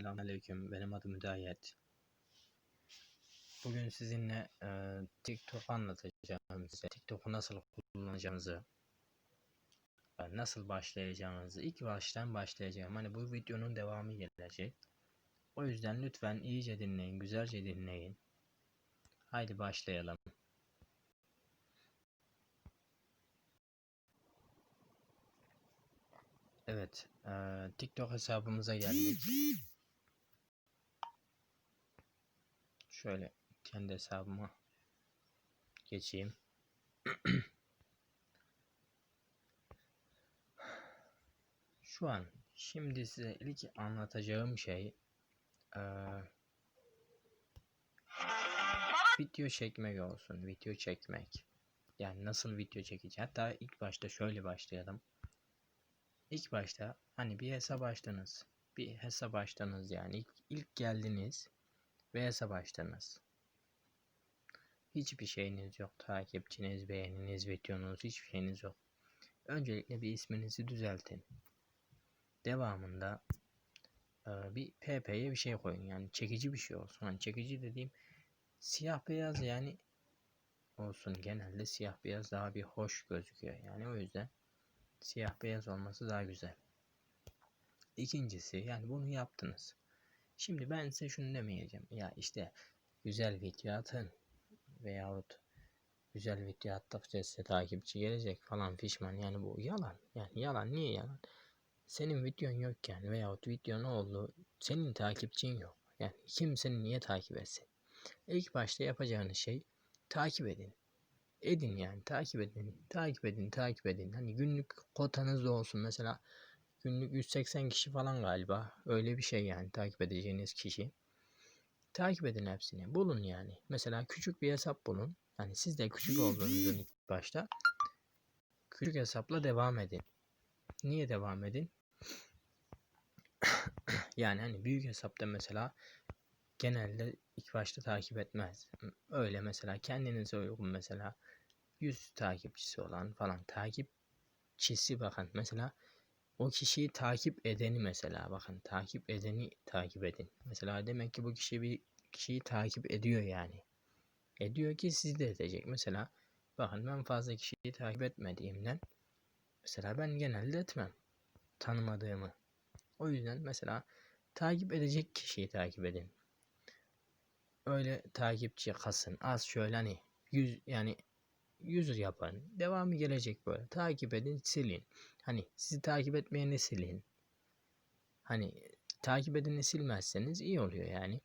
Selamünaleyküm. Benim adım Hidayet. Bugün sizinle e, TikTok anlatacağım size. TikTok'u nasıl kullanacağınızı, e, nasıl başlayacağınızı. ilk baştan başlayacağım. Hani bu videonun devamı gelecek. O yüzden lütfen iyice dinleyin, güzelce dinleyin. Haydi başlayalım. Evet, e, TikTok hesabımıza geldik. Şöyle kendi hesabıma geçeyim. Şu an şimdi size ilk anlatacağım şey eee, video çekmek olsun. Video çekmek. Yani nasıl video çekeceğiz? Hatta ilk başta şöyle başlayalım. İlk başta hani bir hesap açtınız. Bir hesap açtınız yani ilk, ilk geldiniz ve hesap. Hiçbir şeyiniz yok. Takipçiniz, beğeniniz, videonuz hiçbir şeyiniz yok. Öncelikle bir isminizi düzeltin. Devamında e, bir PP'ye bir şey koyun. Yani çekici bir şey olsun. Hani çekici dediğim siyah beyaz yani olsun. Genelde siyah beyaz daha bir hoş gözüküyor. Yani o yüzden siyah beyaz olması daha güzel. İkincisi yani bunu yaptınız. Şimdi ben size şunu demeyeceğim. Ya işte güzel video atın veyahut güzel video attıkça size takipçi gelecek falan fişman. Yani bu yalan. Yani yalan niye yalan? Senin videon yokken veyahut video ne oldu? Senin takipçin yok. Yani kim seni niye takip etsin? İlk başta yapacağınız şey takip edin. Edin yani takip edin. Takip edin, takip edin. Hani günlük kotanız da olsun. Mesela günlük 180 kişi falan galiba. Öyle bir şey yani takip edeceğiniz kişi. Takip edin hepsini. Bulun yani. Mesela küçük bir hesap bulun. Yani siz de küçük olduğunuzun ilk başta küçük hesapla devam edin. Niye devam edin? yani hani büyük hesapta mesela genelde ilk başta takip etmez. Öyle mesela kendinize uygun mesela 100 takipçisi olan falan takipçisi bakın mesela o kişiyi takip edeni mesela bakın takip edeni takip edin. Mesela demek ki bu kişi bir kişiyi takip ediyor yani. Ediyor ki sizi de edecek. Mesela bakın ben fazla kişiyi takip etmediğimden mesela ben genelde etmem tanımadığımı. O yüzden mesela takip edecek kişiyi takip edin. Öyle takipçi kasın. Az şöyle hani yüz yani yüz yapın. Devamı gelecek böyle. Takip edin, silin. Hani sizi takip etmeyeni silin. Hani takip edeni silmezseniz iyi oluyor yani.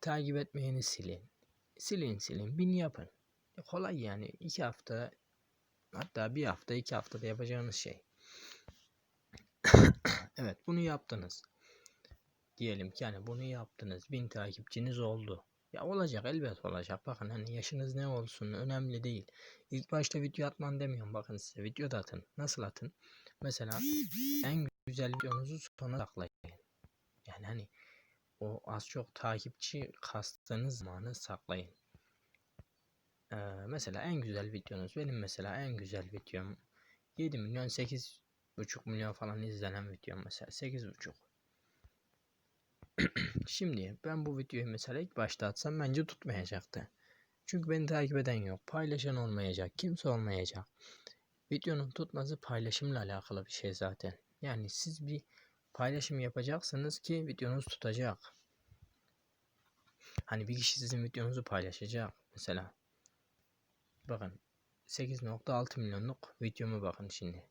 Takip etmeyeni silin. Silin silin. Bin yapın. E kolay yani. iki hafta hatta bir hafta iki haftada yapacağınız şey. evet bunu yaptınız. Diyelim ki yani bunu yaptınız. Bin takipçiniz oldu. Ya olacak elbet olacak. Bakın hani yaşınız ne olsun önemli değil. İlk başta video atman demiyorum. Bakın size video da atın. Nasıl atın? Mesela en güzel videonuzu sona saklayın. Yani hani o az çok takipçi kastığınız zamanı saklayın. Ee, mesela en güzel videonuz benim mesela en güzel videom 7 milyon 8 buçuk milyon falan izlenen videom mesela 8 buçuk. Şimdi ben bu videoyu mesela ilk başta atsam bence tutmayacaktı. Çünkü beni takip eden yok. Paylaşan olmayacak. Kimse olmayacak. Videonun tutması paylaşımla alakalı bir şey zaten. Yani siz bir paylaşım yapacaksınız ki videonuz tutacak. Hani bir kişi sizin videonuzu paylaşacak. Mesela bakın 8.6 milyonluk videomu bakın şimdi.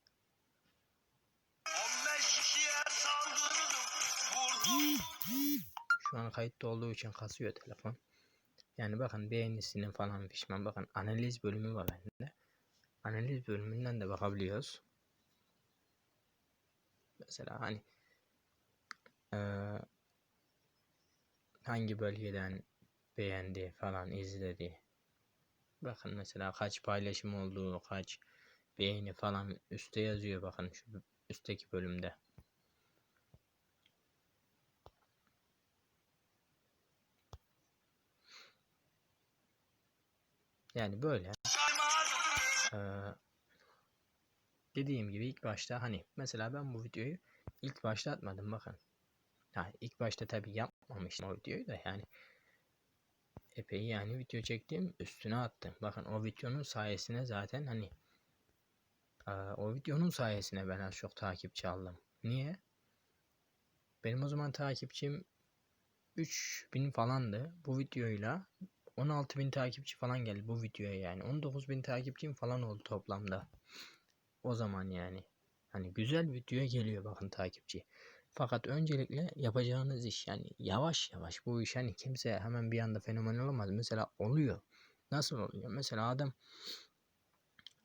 Şu an kayıtta olduğu için kasıyor telefon. Yani bakın beğenisinin falan pişman. Bakın analiz bölümü var bende. Analiz bölümünden de bakabiliyoruz. Mesela hani e, hangi bölgeden beğendi falan izledi. Bakın mesela kaç paylaşım olduğu, kaç beğeni falan üstte yazıyor bakın şu üstteki bölümde. Yani böyle. Ee, dediğim gibi ilk başta hani mesela ben bu videoyu ilk başta atmadım bakın. Yani ilk başta tabii yapmamıştım o videoyu da yani epey yani video çektim üstüne attım. Bakın o videonun sayesinde zaten hani o videonun sayesinde ben az çok takipçi aldım. Niye? Benim o zaman takipçim 3000 falandı. Bu videoyla 16.000 takipçi falan geldi bu videoya yani. 19.000 takipçim falan oldu toplamda. O zaman yani. Hani güzel videoya geliyor bakın takipçi. Fakat öncelikle yapacağınız iş yani yavaş yavaş bu iş hani kimse hemen bir anda fenomen olamaz. Mesela oluyor. Nasıl oluyor? Mesela adam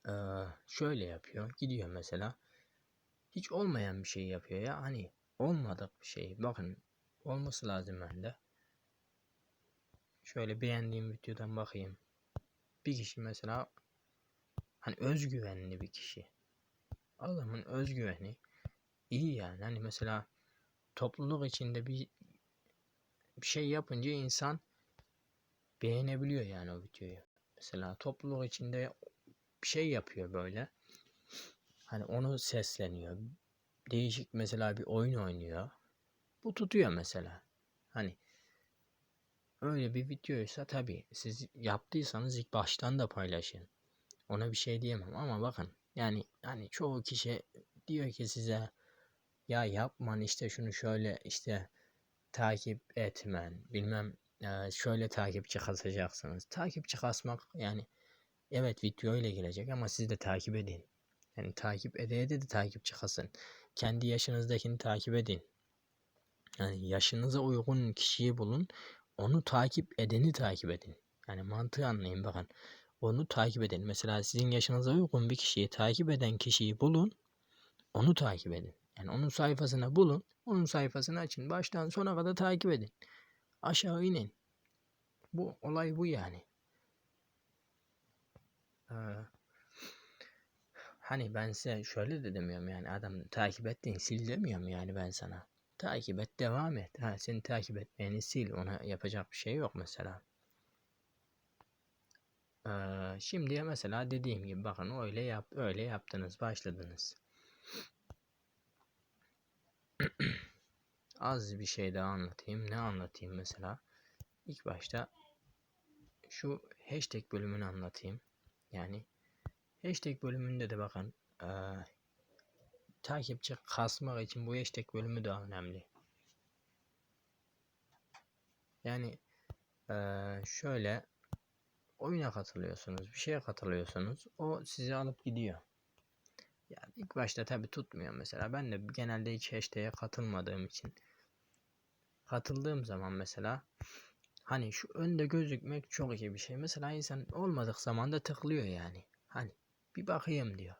eee, şöyle yapıyor. Gidiyor mesela. Hiç olmayan bir şey yapıyor ya. Hani olmadık bir şey. Bakın olması lazım bende. Şöyle beğendiğim videodan bakayım. Bir kişi mesela hani özgüvenli bir kişi. Adamın özgüveni iyi yani. Hani mesela topluluk içinde bir bir şey yapınca insan beğenebiliyor yani o videoyu. Mesela topluluk içinde bir şey yapıyor böyle. Hani onu sesleniyor. Değişik mesela bir oyun oynuyor. Bu tutuyor mesela. Hani öyle bir videoysa tabii siz yaptıysanız ilk baştan da paylaşın. Ona bir şey diyemem ama bakın yani hani çoğu kişi diyor ki size ya yapman işte şunu şöyle işte takip etmen bilmem e, şöyle takipçi kasacaksınız. Takipçi kasmak yani evet video ile gelecek ama siz de takip edin. Yani takip ede ede de takipçi kasın. Kendi yaşınızdakini takip edin. Yani yaşınıza uygun kişiyi bulun. Onu takip edeni takip edin. Yani mantığı anlayın bakın. Onu takip edin. Mesela sizin yaşınıza uygun bir kişiyi takip eden kişiyi bulun. Onu takip edin. Yani onun sayfasını bulun. Onun sayfasını açın. Baştan sona kadar takip edin. Aşağı inin. Bu olay bu yani. Ee, hani ben size şöyle de demiyorum yani adam takip ettin sil demiyorum yani ben sana. Takip et devam et. Ha, seni takip etmeyeni sil. Ona yapacak bir şey yok mesela. Ee, şimdiye mesela dediğim gibi bakın öyle yap öyle yaptınız başladınız. Az bir şey daha anlatayım. Ne anlatayım mesela? İlk başta şu hashtag bölümünü anlatayım. Yani hashtag bölümünde de bakın ee, takipçi kasmak için bu hashtag bölümü daha önemli. Yani ee, şöyle oyuna katılıyorsunuz, bir şeye katılıyorsunuz. O sizi alıp gidiyor. Yani ilk başta tabi tutmuyor mesela. Ben de genelde hiç hashtag'e katılmadığım için katıldığım zaman mesela hani şu önde gözükmek çok iyi bir şey. Mesela insan olmadık zamanda tıklıyor yani. Hani bir bakayım diyor.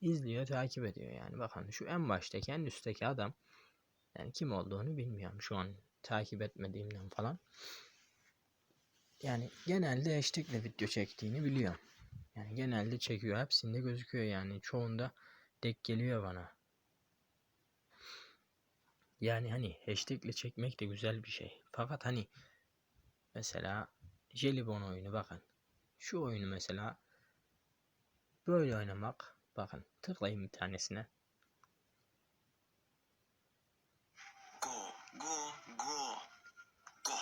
İzliyor, takip ediyor yani. Bakın şu en baştaki, en üstteki adam yani kim olduğunu bilmiyorum şu an takip etmediğimden falan. Yani genelde hashtag ile video çektiğini biliyorum. Yani genelde çekiyor. Hepsinde gözüküyor yani. Çoğunda denk geliyor bana. Yani hani hashtag ile çekmek de güzel bir şey. Fakat hani mesela Jelibon oyunu bakın. Şu oyunu mesela böyle oynamak bakın tıklayın bir tanesine. Go, go, go, go.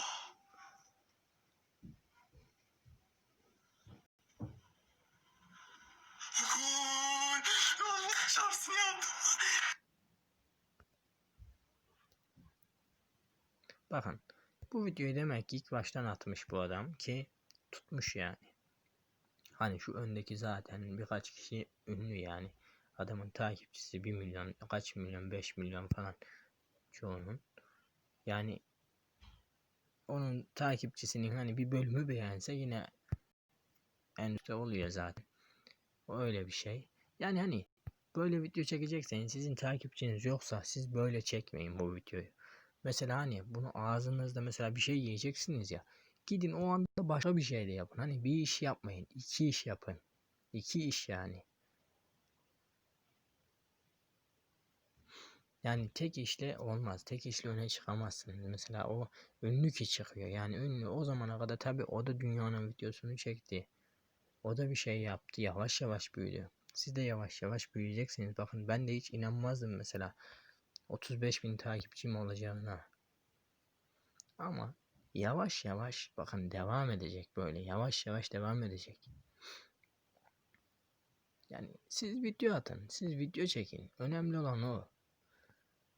Ya. Bakın bu videoyu demek ki ilk baştan atmış bu adam ki tutmuş yani. Hani şu öndeki zaten birkaç kişi ünlü yani. Adamın takipçisi 1 milyon, kaç milyon, 5 milyon falan çoğunun. Yani onun takipçisinin hani bir bölümü beğense yine en üstte oluyor zaten. O öyle bir şey. Yani hani böyle video çekecekseniz sizin takipçiniz yoksa siz böyle çekmeyin bu videoyu. Mesela hani bunu ağzınızda mesela bir şey yiyeceksiniz ya. Gidin o anda başka bir şey de yapın. Hani bir iş yapmayın. iki iş yapın. İki iş yani. Yani tek işle olmaz. Tek işle öne çıkamazsınız. Mesela o ünlü ki çıkıyor. Yani ünlü o zamana kadar tabi o da dünyanın videosunu çekti. O da bir şey yaptı. Yavaş yavaş büyüdü. Siz de yavaş yavaş büyüyeceksiniz. Bakın ben de hiç inanmazdım mesela. 35 bin takipçim olacağına. Ama yavaş yavaş bakın devam edecek böyle. Yavaş yavaş devam edecek. Yani siz video atın. Siz video çekin. Önemli olan o.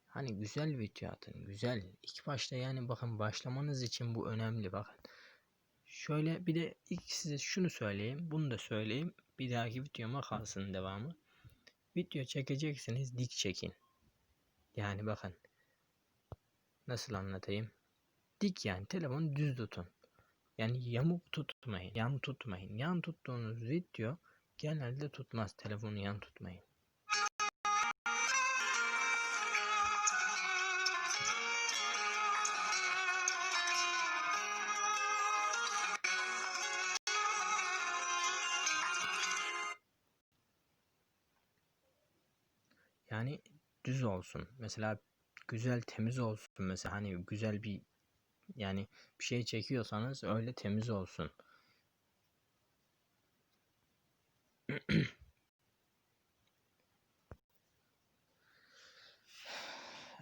Hani güzel video atın. Güzel. İlk başta yani bakın başlamanız için bu önemli bakın. Şöyle bir de ilk size şunu söyleyeyim. Bunu da söyleyeyim. Bir dahaki videoma kalsın devamı. Video çekeceksiniz dik çekin. Yani bakın. Nasıl anlatayım? Dik yani telefonu düz tutun. Yani yamuk tutmayın. Yan tutmayın. Yan tuttuğunuz video genelde tutmaz. Telefonu yan tutmayın. Yani düz olsun. Mesela güzel temiz olsun. Mesela hani güzel bir yani bir şey çekiyorsanız öyle temiz olsun.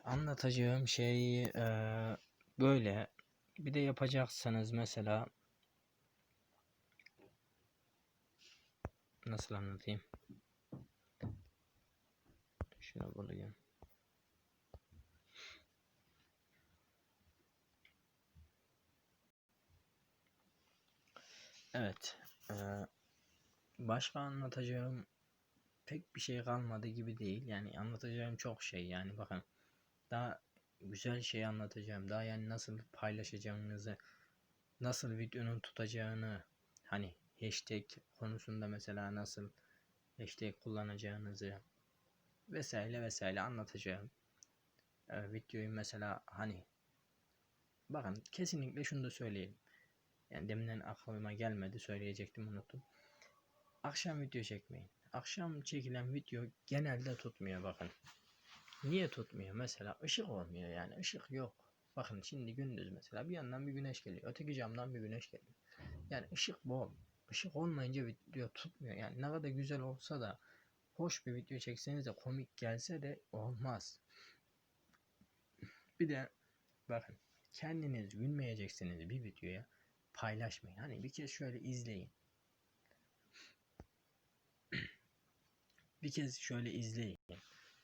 Anlatacağım şey eee, böyle. Bir de yapacaksanız mesela nasıl anlatayım? Şunu bulayım. Evet. eee, başka anlatacağım pek bir şey kalmadı gibi değil. Yani anlatacağım çok şey. Yani bakın daha güzel şey anlatacağım. Daha yani nasıl paylaşacağınızı, nasıl videonun tutacağını, hani hashtag konusunda mesela nasıl hashtag kullanacağınızı vesaire vesaire anlatacağım. Ee, videoyu mesela hani bakın kesinlikle şunu da söyleyeyim. Yani deminden aklıma gelmedi söyleyecektim unuttum. Akşam video çekmeyin. Akşam çekilen video genelde tutmuyor bakın. Niye tutmuyor? Mesela ışık olmuyor yani ışık yok. Bakın şimdi gündüz mesela bir yandan bir güneş geliyor. Öteki camdan bir güneş geliyor. Yani ışık bol. Işık olmayınca video tutmuyor. Yani ne kadar güzel olsa da hoş bir video çekseniz de komik gelse de olmaz. Bir de bakın kendiniz gülmeyeceksiniz bir videoya paylaşmayın. Hani bir kez şöyle izleyin. bir kez şöyle izleyin.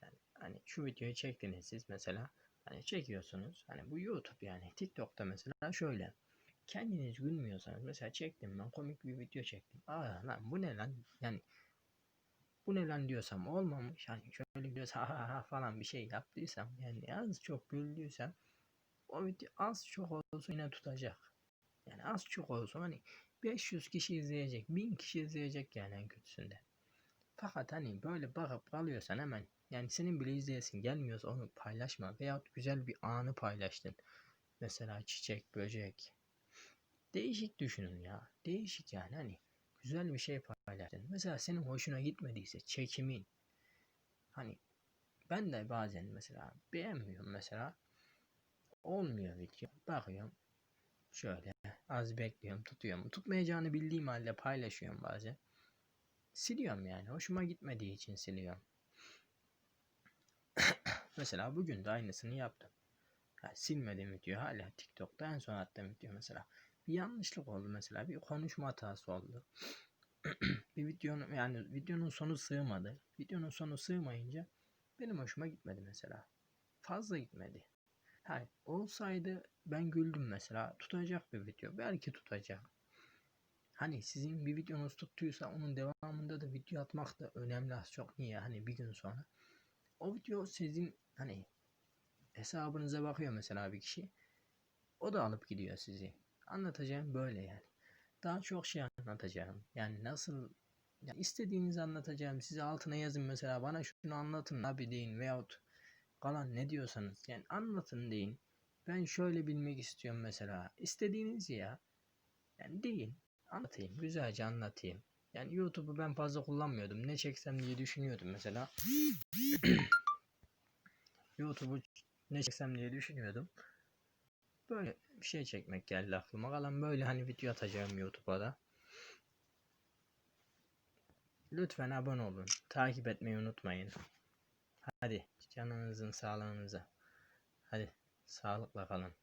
Yani hani şu videoyu çektiniz siz mesela hani çekiyorsunuz. Hani bu YouTube yani TikTok'ta mesela şöyle kendiniz gülmüyorsanız mesela çektim ben komik bir video çektim. Aa lan bu ne lan? Yani bu ne lan diyorsam olmamış. Hani şöyle diyorsa ha ha ha falan bir şey yaptıysam yani az çok güldüysem o video az çok olsun yine tutacak. Yani az çok olsun hani 500 kişi izleyecek, 1000 kişi izleyecek yani en kötüsünde. Fakat hani böyle bakıp kalıyorsan hemen yani senin bile izleyesin gelmiyorsa onu paylaşma veyahut güzel bir anı paylaştın. Mesela çiçek, böcek. Değişik düşünün ya. Değişik yani hani güzel bir şey paylaştın. Mesela senin hoşuna gitmediyse çekimin. Hani ben de bazen mesela beğenmiyorum mesela. Olmuyor video. Bakıyorum. Şöyle az bekliyorum tutuyorum. Tutmayacağını bildiğim halde paylaşıyorum bazen. Siliyorum yani. Hoşuma gitmediği için siliyorum. mesela bugün de aynısını yaptım. Yani silmediğim video hala TikTok'ta en son attığım video mesela. Bir yanlışlık oldu mesela. Bir konuşma hatası oldu. bir videonun yani videonun sonu sığmadı. Videonun sonu sığmayınca benim hoşuma gitmedi mesela. Fazla gitmedi. Hayır, olsaydı ben güldüm mesela. Tutacak bir video. Belki tutacak. Hani sizin bir videonuz tuttuysa onun devamında da video atmak da önemli az çok. Niye? Hani bir gün sonra. O video sizin hani hesabınıza bakıyor mesela bir kişi. O da alıp gidiyor sizi. Anlatacağım böyle yani. Daha çok şey anlatacağım. Yani nasıl yani istediğinizi anlatacağım. Size altına yazın mesela bana şunu anlatın abi deyin veyahut kalan ne diyorsanız yani anlatın deyin. Ben şöyle bilmek istiyorum mesela. İstediğiniz ya. Yani deyin. Anlatayım. Güzelce anlatayım. Yani YouTube'u ben fazla kullanmıyordum. Ne çeksem diye düşünüyordum mesela. YouTube'u ne çeksem diye düşünüyordum. Böyle bir şey çekmek geldi aklıma. Kalan böyle hani video atacağım YouTube'a da. Lütfen abone olun. Takip etmeyi unutmayın. Hadi canınızın sağlığınıza. Hadi sağlıkla kalın.